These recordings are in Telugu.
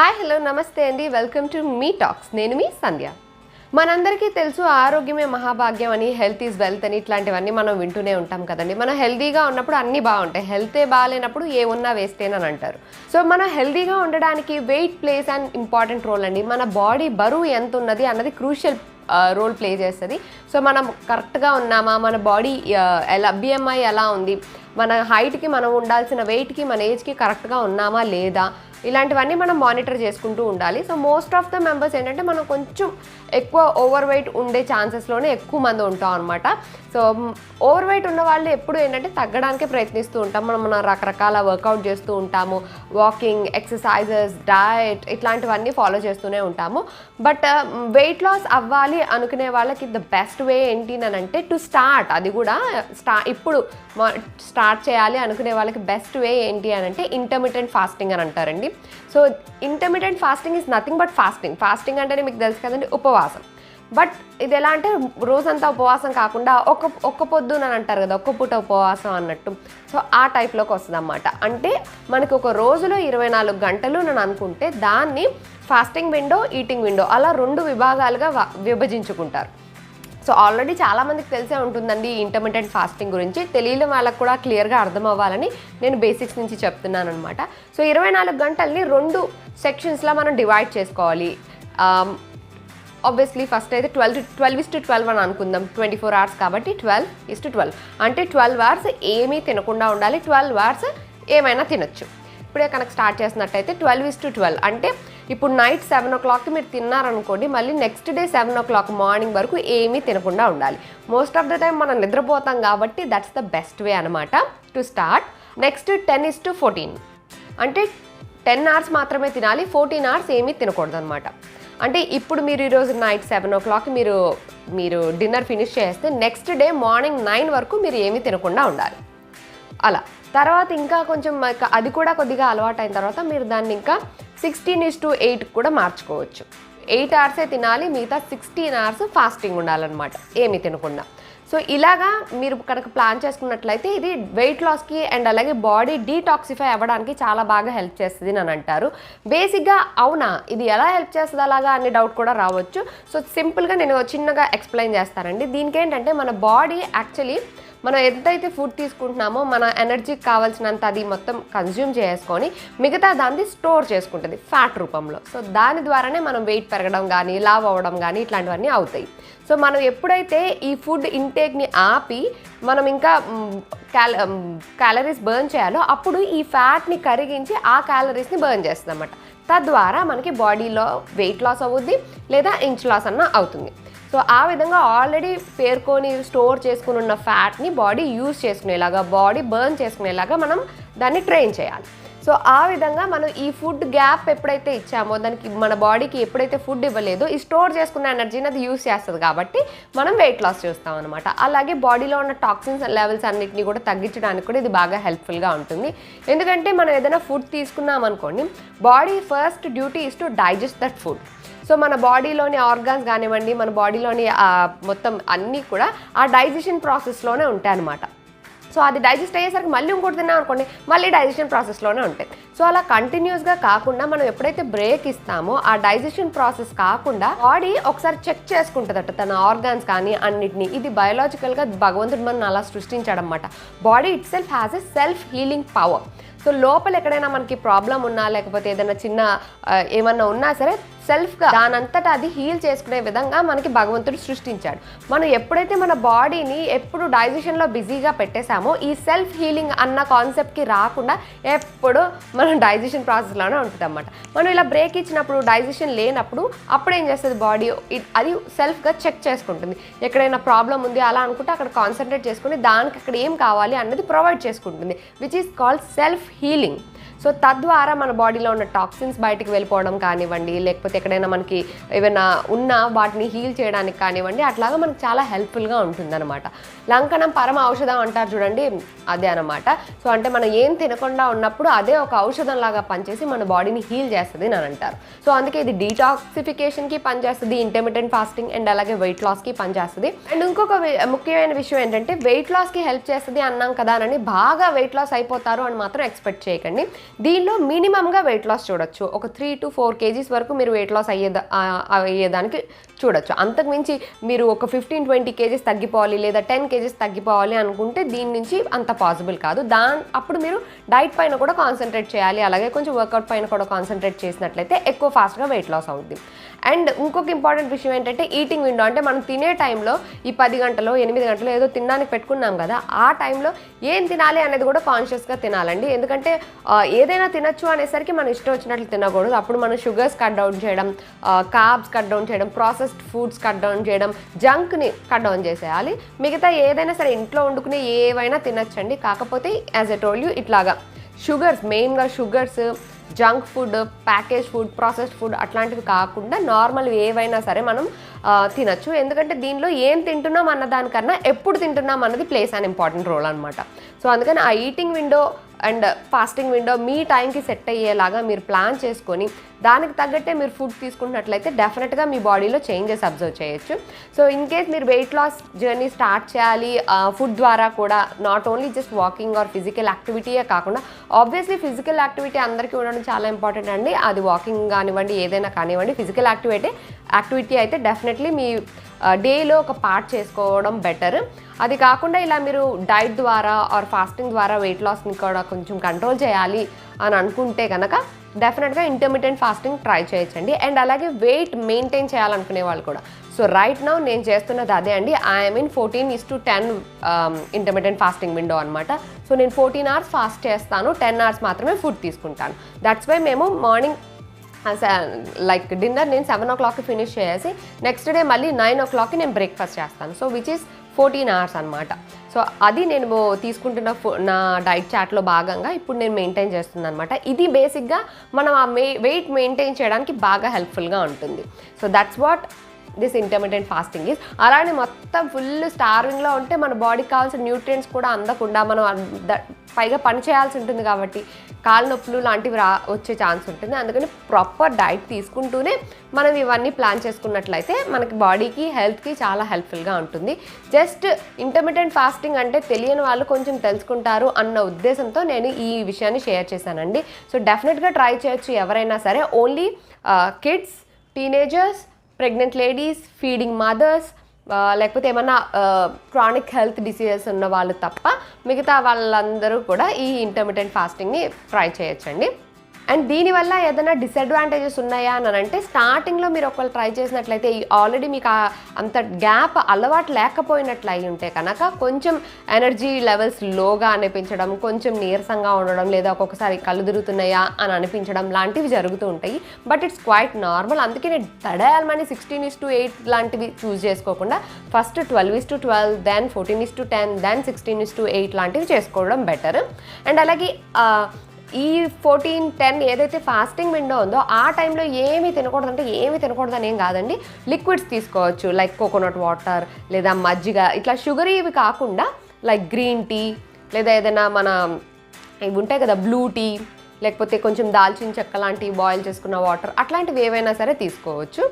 హాయ్ హలో నమస్తే అండి. వెల్కమ్ టు మీ టాక్స్. నేను మీ సంధ్య. మనందరికీ తెలుసు ఆరోగ్యమే మహాభాగ్యం అని హెల్త్ ఈజ్ వెల్త్ అని ఇట్లాంటివన్నీ మనం వింటూనే ఉంటాం కదండి. మనం హెల్తీగా ఉన్నప్పుడు అన్నీ బాగుంటాయి. హెల్తే బాగాలేనప్పుడు ఏ ఉన్నా వేస్తేనని అని అంటారు. సో మనం హెల్తీగా ఉండడానికి weight plays and important role అండి. మన బాడీ బరువు ఎంత ఉన్నది అన్నది క్రూషియల్ రోల్ ప్లే చేస్తుంది. సో మనం కరెక్ట్గా ఉన్నామా? మన బాడీ ఎలా బిఎంఐ ఎలా ఉంది? మన హైట్కి మనం ఉండాల్సిన వెయిట్కి మన ఏజ్కి కరెక్ట్గా ఉన్నామా లేదా? ఇలాంటివన్నీ మనం మానిటర్ చేసుకుంటూ ఉండాలి. So most of the members ఏంటంటే మనం కొంచెం ఎక్కువ ఓవర్ వెయిట్ ఉండే ఛాన్సెస్లోనే ఎక్కువ మంది ఉంటాం అనమాట సో ఓవర్ వెయిట్ ఉన్న వాళ్ళు ఎప్పుడు ఏంటంటే తగ్గడానికే ప్రయత్నిస్తూ ఉంటాం. మనం మన రకరకాల వర్కౌట్ చేస్తూ ఉంటాము. వాకింగ్ ఎక్సర్సైజెస్ డయట్ ఇట్లాంటివన్నీ ఫాలో చేస్తూనే ఉంటాము. బట్ వెయిట్ లాస్ అవ్వాలి అనుకునే వాళ్ళకి ద బెస్ట్ వే ఏంటి అని అంటే టు స్టార్ట్ అది కూడా స్టా ఇప్పుడు స్టార్ట్ చేయాలి అనుకునే వాళ్ళకి బెస్ట్ వే ఏంటి అని అంటే ఇంటర్మీడియట్ ఫాస్టింగ్ అని అంటారండి. So intermediate fasting is nothing but fasting fasting అంటేనే మీకు తెలుసు కదండి ఉపవాసం. బట్ ఇది ఎలా అంటే రోజంతా ఉపవాసం కాకుండా ఒక ఒక్క పొద్దున అని అంటారు కదా ఒక్క పూట ఉపవాసం అన్నట్టు. సో ఆ టైప్లోకి వస్తుంది అన్నమాట అంటే మనకి ఒక రోజులో ఇరవై నాలుగు గంటలు నేను అనుకుంటే దాన్ని ఫాస్టింగ్ విండో ఈటింగ్ విండో అలా రెండు విభాగాలుగా విభజించుకుంటారు. సో ఆల్రెడీ చాలామందికి తెలిసే ఉంటుందండి ఇంటర్మీడియట్ ఫాస్టింగ్ గురించి. తెలియని వాళ్ళకి కూడా క్లియర్గా అర్థం అవ్వాలని నేను బేసిక్స్ నుంచి చెప్తున్నాను అనమాట సో ఇరవై నాలుగు గంటల్ని రెండు సెక్షన్స్లో మనం డివైడ్ చేసుకోవాలి. Um, ఆబ్వియస్లీ ఫస్ట్ అయితే twelve twelve is to twelve అని అనుకుందాం. ట్వంటీ ఫోర్ అవర్స్ కాబట్టి ట్వెల్వ్ ఇస్ టు ట్వెల్వ్ అంటే ట్వెల్వ్ అవర్స్ ఏమీ తినకుండా ఉండాలి. ట్వెల్వ్ అవర్స్ ఏమైనా తినొచ్చు. ఇప్పుడే కనుక స్టార్ట్ చేసినట్టయితే ట్వెల్వ్ ఇస్ టు ట్వెల్వ్ అంటే ఇప్పుడు నైట్ సెవెన్ ఓ క్లాక్కి మీరు తిన్నారనుకోండి మళ్ళీ next day seven o'clock morning వరకు ఏమీ తినకుండా ఉండాలి. మోస్ట్ ఆఫ్ ద టైం మనం నిద్రపోతాం కాబట్టి దట్స్ ద బెస్ట్ వే అనమాట to start next ten is to fourteen అంటే టెన్ అవర్స్ మాత్రమే తినాలి ఫోర్టీన్ అవర్స్ ఏమీ తినకూడదు అనమాట అంటే ఇప్పుడు మీరు ఈరోజు నైట్ సెవెన్ ఓ క్లాక్ మీరు మీరు డిన్నర్ ఫినిష్ చేస్తే నెక్స్ట్ డే మార్నింగ్ నైన్ వరకు మీరు ఏమీ తినకుండా ఉండాలి. అలా. తర్వాత ఇంకా కొంచెం అది కూడా కొద్దిగా అలవాటు అయిన తర్వాత మీరు దాన్ని ఇంకా సిక్స్టీన్ ఇస్ టు ఎయిట్ కూడా మార్చుకోవచ్చు. ఎయిట్ అవర్సే తినాలి మిగతా సిక్స్టీన్ అవర్స్ ఫాస్టింగ్ ఉండాలన్నమాట. ఏమి తినకుండా. సో ఇలాగా మీరు కనుక ప్లాన్ చేసుకున్నట్లయితే ఇది వెయిట్ లాస్కి అండ్ అలాగే బాడీ డీటాక్సిఫై అవ్వడానికి చాలా బాగా హెల్ప్ చేస్తుంది అని అంటారు. బేసిక్గా అవునా? ఇది ఎలా హెల్ప్ చేస్తుంది అలాగా అనే డౌట్ కూడా రావచ్చు. సో సింపుల్గా నేను చిన్నగా ఎక్స్ప్లెయిన్ చేస్తానండి. దీనికి ఏంటంటే మన బాడీ యాక్చువల్లీ మనం ఎంతైతే ఫుడ్ తీసుకుంటున్నామో మన ఎనర్జీకి కావాల్సినంత అది మొత్తం కన్జ్యూమ్ చేసుకొని మిగతా దాన్ని స్టోర్ చేసుకుంటుంది ఫ్యాట్ రూపంలో. సో దాని ద్వారానే మనం వెయిట్ పెరగడం కానీ లావ్ అవ్వడం కానీ ఇట్లాంటివన్నీ అవుతాయి. సో మనం ఎప్పుడైతే ఈ ఫుడ్ ఇంటేక్ని ఆపి మనం ఇంకా క్యాల క్యాలరీస్ బర్న్ చేయాలో అప్పుడు ఈ ఫ్యాట్ని కరిగించి ఆ క్యాలరీస్ని బర్న్ చేస్తుంది అనమాట తద్వారా మనకి బాడీలో వెయిట్ లాస్ అవుద్ది లేదా ఇంచ్ లాస్ అన్న అవుతుంది. సో ఆ విధంగా ఆల్రెడీ పేర్కొని స్టోర్ చేసుకుని ఉన్న ఫ్యాట్ని బాడీ యూజ్ చేసుకునేలాగా బాడీ బర్న్ చేసుకునేలాగా మనం దాన్ని ట్రైన్ చేయాలి. సో ఆ విధంగా మనం ఈ ఫుడ్ గ్యాప్ ఎప్పుడైతే ఇచ్చామో దానికి మన బాడీకి ఎప్పుడైతే ఫుడ్ ఇవ్వలేదో ఈ స్టోర్ చేసుకున్న ఎనర్జీని అది యూస్ చేస్తుంది కాబట్టి మనం వెయిట్ లాస్ చేస్తాం అనమాట అలాగే బాడీలో ఉన్న టాక్సిన్స్ లెవెల్స్ అన్నింటినీ కూడా తగ్గించడానికి కూడా ఇది బాగా హెల్ప్ఫుల్గా ఉంటుంది. ఎందుకంటే మనం ఏదైనా ఫుడ్ తీసుకున్నాం అనుకోండి body first duty is to digest that food so మన బాడీలోని ఆర్గాన్స్ కానివ్వండి మన బాడీలోని మొత్తం అన్నీ కూడా ఆ డైజెషన్ ప్రాసెస్లోనే ఉంటాయి అన్నమాట. సో అది డైజెస్ట్ అయ్యేసరికి మళ్ళీ ఇంకోటి తిన్నాం అనుకోండి మళ్ళీ డైజెషన్ ప్రాసెస్లోనే ఉంటాయి. సో అలా కంటిన్యూస్గా కాకుండా మనం ఎప్పుడైతే బ్రేక్ ఇస్తామో ఆ డైజెషన్ ప్రాసెస్ కాకుండా బాడీ ఒకసారి చెక్ చేసుకుంటుందట తన ఆర్గాన్స్ కానీ అన్నిటిని. ఇది బయోలాజికల్గా భగవంతుడు మనం అలా సృష్టించాడనమాట body itself has a self healing power. So లోపల ఎక్కడైనా మనకి ప్రాబ్లం ఉన్నా లేకపోతే ఏదైనా చిన్న ఏమన్నా ఉన్నా సరే సెల్ఫ్గా దానంతటా అది హీల్ చేసుకునే విధంగా మనకి భగవంతుడు సృష్టించాడు. మనం ఎప్పుడైతే మన బాడీని ఎప్పుడు డైజెషన్లో బిజీగా పెట్టేశామో ఈ సెల్ఫ్ హీలింగ్ అన్న కాన్సెప్ట్కి రాకుండా ఎప్పుడు మనం డైజెషన్ ప్రాసెస్లోనే ఉంటుంది అన్నమాట మనం ఇలా బ్రేక్ ఇచ్చినప్పుడు డైజెషన్ లేనప్పుడు అప్పుడు ఏం చేస్తుంది బాడీ అది సెల్ఫ్గా చెక్ చేసుకుంటుంది. ఎక్కడైనా ప్రాబ్లం ఉంది అలా అనుకుంటే అక్కడ కాన్సన్ట్రేట్ చేసుకుని దానికి అక్కడ ఏం కావాలి అన్నది ప్రొవైడ్ చేసుకుంటుంది which is called self healing so తద్వారా మన బాడీలో ఉన్న టాక్సిన్స్ బయటకు వెళ్ళిపోవడం కానివ్వండి లేకపోతే ఎక్కడైనా మనకి ఏమైనా ఉన్న వాటిని హీల్ చేయడానికి కానివ్వండి అట్లాగా మనకు చాలా హెల్ప్ఫుల్గా ఉంటుందన్నమాట. లంకనం పరమ ఔషధం అంటారు చూడండి అదే అనమాట సో అంటే మనం ఏం తినకుండా ఉన్నప్పుడు అదే ఒక ఔషధం లాగా పనిచేసి మన బాడీని హీల్ చేస్తుంది అని అంటారు. సో అందుకే ఇది డీటాక్సిఫికేషన్కి పనిచేస్తుంది ఇంటర్మీడియట్ ఫాస్టింగ్ అండ్ అలాగే వెయిట్ లాస్కి పనిచేస్తుంది. అండ్ ఇంకొక ముఖ్యమైన విషయం ఏంటంటే వెయిట్ లాస్కి హెల్ప్ చేస్తుంది అన్నాం కదా అని బాగా వెయిట్ లాస్ అయిపోతారు అని మాత్రం ఎక్స్పెక్ట్ చేయకండి. దీనిలో మినిమంగా వెయిట్ లాస్ చూడొచ్చు. ఒక త్రీ టు ఫోర్ కేజీస్ వరకు మీరు వెయిట్ లాస్ అయ్యే అయ్యేదానికి చూడొచ్చు. అంతకుమించి మీరు ఒక ఫిఫ్టీన్ ట్వంటీ కేజీస్ తగ్గిపోవాలి లేదా టెన్ కేజీస్ తగ్గిపోవాలి అనుకుంటే దీని నుంచి అంత పాసిబుల్ కాదు. దా అప్పుడు మీరు డైట్ పైన కూడా కాన్సన్ట్రేట్ చేయాలి. అలాగే కొంచెం వర్కౌట్ పైన కూడా కాన్సన్ట్రేట్ చేసినట్లయితే ఎక్కువ ఫాస్ట్గా వెయిట్ లాస్ అవుద్ది. అండ్ ఇంకొక ఇంపార్టెంట్ విషయం ఏంటంటే ఈటింగ్ విండో అంటే మనం తినే టైంలో ఈ పది గంటలో ఎనిమిది గంటలో ఏదో తినడానికి పెట్టుకున్నాం కదా ఆ టైంలో ఏం తినాలి అనేది కూడా కాన్షియస్గా తినాలండి. ఎందుకంటే ఎందుకంటే ఏదైనా తినచ్చు అనేసరికి మనం ఇష్టం వచ్చినట్లు తినకూడదు. అప్పుడు మనం షుగర్స్ కట్ డౌన్ చేయడం కార్బ్స్ కట్ డౌన్ చేయడం ప్రాసెస్డ్ ఫుడ్స్ కట్ డౌన్ చేయడం జంక్ని కట్ డౌన్ చేసేయాలి. మిగతా ఏదైనా సరే ఇంట్లో వండుకునే ఏవైనా తినచ్చండి. కాకపోతే యాజ్ ఎ టోల్ యూ ఇట్లాగా. షుగర్స్ మెయిన్గా sugars junk food package food processed food అట్లాంటివి కాకుండా నార్మల్ ఏవైనా సరే మనం తినచ్చు. ఎందుకంటే దీనిలో ఏం తింటున్నాం అన్న దానికన్నా ఎప్పుడు తింటున్నాం అన్నది ప్లేస్ అండ్ ఇంపార్టెంట్ రోల్ అనమాట సో అందుకని ఆ eating window and fasting window మీ టైంకి సెట్ అయ్యేలాగా మీరు ప్లాన్ చేసుకొని దానికి తగ్గట్టే మీరు ఫుడ్ తీసుకున్నట్లయితే డెఫినెట్గా మీ బాడీలో చేంజెస్ అబ్జర్వ్ చేయొచ్చు. సో ఇన్ కేస్ మీరు వెయిట్ లాస్ జర్నీ స్టార్ట్ చేయాలి ఫుడ్ ద్వారా కూడా not only just walking or physical యాక్టివిటీయే కాకుండా ఆబ్వియస్లీ ఫిజికల్ యాక్టివిటీ అందరికీ ఉండడం చాలా ఇంపార్టెంట్ అండి. అది వాకింగ్ కానివ్వండి ఏదైనా కానివ్వండి ఫిజికల్ యాక్టివిటీ యాక్టివిటీ అయితే డెఫినెట్లీ మీ డేలో ఒక పార్ట్ చేసుకోవడం బెటర్. అది కాకుండా ఇలా మీరు డైట్ ద్వారా ఆర్ ఫాస్టింగ్ ద్వారా వెయిట్ లాస్ని కూడా కొంచెం కంట్రోల్ చేయాలి అని అనుకుంటే కనుక డెఫినెట్గా ఇంటర్మీడియట్ ఫాస్టింగ్ ట్రై చేయొచ్చండి. అండ్ అలాగే వెయిట్ మెయింటైన్ చేయాలనుకునే వాళ్ళు కూడా. సో రైట్ నౌ నేను చేస్తున్నది అదే అండి. I mean fourteen is to ten intermediate fasting window అనమాట సో నేను ఫోర్టీన్ అవర్స్ ఫాస్ట్ చేస్తాను. టెన్ అవర్స్ మాత్రమే ఫుడ్ తీసుకుంటాను. దట్స్ వై మేము మార్నింగ్ లైక్ డిన్నర్ నేను సెవెన్ ఓ క్లాక్కి ఫినిష్ చేసి నెక్స్ట్ డే మళ్ళీ నైన్ ఓ క్లాక్కి నేను బ్రేక్ఫాస్ట్ చేస్తాను. So which is fourteen hours అనమాట సో అది నేను తీసుకుంటున్న నా డైట్ చాట్లో భాగంగా ఇప్పుడు నేను మెయింటైన్ చేస్తున్నాను అనమాట ఇది బేసిక్గా మనం ఆ వెయిట్ మెయింటైన్ చేయడానికి బాగా హెల్ప్ఫుల్గా ఉంటుంది. So that's what this intermediate fasting is అలానే మొత్తం ఫుల్ స్టార్వింగ్లో ఉంటే మన బాడీకి కావాల్సిన న్యూట్రియంట్స్ కూడా అందకుండా మనం పైగా పని చేయాల్సి ఉంటుంది కాబట్టి కాళ్ళ నొప్పులు లాంటివి రా వచ్చే ఛాన్స్ ఉంటుంది. అందుకని ప్రాపర్ డైట్ తీసుకుంటూనే మనం ఇవన్నీ ప్లాన్ చేసుకున్నట్లయితే మనకి బాడీకి హెల్త్కి చాలా హెల్ప్ఫుల్గా ఉంటుంది. జస్ట్ ఇంటర్మీడియట్ ఫాస్టింగ్ అంటే తెలియని వాళ్ళు కొంచెం తెలుసుకుంటారు అన్న ఉద్దేశంతో నేను ఈ విషయాన్ని షేర్ చేశానండి. సో డెఫినెట్గా ట్రై చేయొచ్చు ఎవరైనా సరే. Only kids teenagers pregnant ladies feeding mothers లేకపోతే ఏమన్నా క్రానిక్ హెల్త్ డిసీజెస్ ఉన్న వాళ్ళు తప్ప మిగతా వాళ్ళందరూ కూడా ఈ ఇంటర్మీడియట్ ఫాస్టింగ్ని ట్రై చేయొచ్చండి. అండ్ దీనివల్ల ఏదైనా డిసడ్వాంటేజెస్ ఉన్నాయా అని అంటే స్టార్టింగ్లో మీరు ఒకవేళ ట్రై చేసినట్లయితే ఆల్రెడీ మీకు అంత గ్యాప్ అలవాటు లేకపోయినట్లు అయి ఉంటే కనుక కొంచెం ఎనర్జీ లెవెల్స్ లోగా అనిపించడం కొంచెం నీరసంగా ఉండడం లేదా ఒక్కొక్కసారి కళ్ళు తిరుగుతున్నాయా అని అనిపించడం లాంటివి జరుగుతూ ఉంటాయి. బట్ ఇట్స్ క్వైట్ నార్మల్ అందుకే నేను తడయాలమని సిక్స్టీన్ ఇస్ టు ఎయిట్ లాంటివి చూస్ చేసుకోకుండా first twelve is to twelve then fourteen is to ten then sixteen is to eight లాంటివి చేసుకోవడం బెటర్ అండ్ అలాగే ఈ ఫోర్టీన్ టెన్ ఏదైతే ఫాస్టింగ్ విండో ఉందో ఆ టైంలో ఏమీ తినకూడదు అంటే ఏమీ తినకూడదు అని ఏం కాదండి. లిక్విడ్స్ తీసుకోవచ్చు లైక్ కోకోనట్ వాటర్ లేదా మజ్జిగ ఇట్లా షుగర్ ఇవి కాకుండా లైక్ గ్రీన్ టీ లేదా ఏదైనా మన ఇవి ఉంటాయి కదా బ్లూ టీ లేకపోతే కొంచెం దాల్చిన చెక్క లాంటివి బాయిల్ చేసుకున్న వాటర్ అట్లాంటివి ఏవైనా సరే తీసుకోవచ్చు.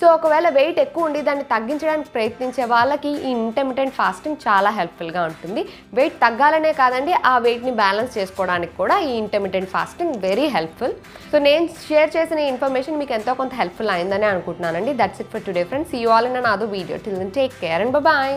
సో ఒకవేళ వెయిట్ ఎక్కువ ఉండి దాన్ని తగ్గించడానికి ప్రయత్నించే వాళ్ళకి ఈ ఇంటర్మీడియట్ ఫాస్టింగ్ చాలా హెల్ప్ఫుల్గా ఉంటుంది. వెయిట్ తగ్గాలనే కాదండి ఆ వెయిట్ని బ్యాలెన్స్ చేసుకోవడానికి కూడా ఈ intermediate fasting very helpful so నేను షేర్ చేసిన ఈ ఇన్ఫర్మేషన్ మీకు ఎంతో కొంత హెల్ప్ఫుల్ అయిందని అనుకుంటున్నానండి. That's it for today friends you all in an video till take care and bye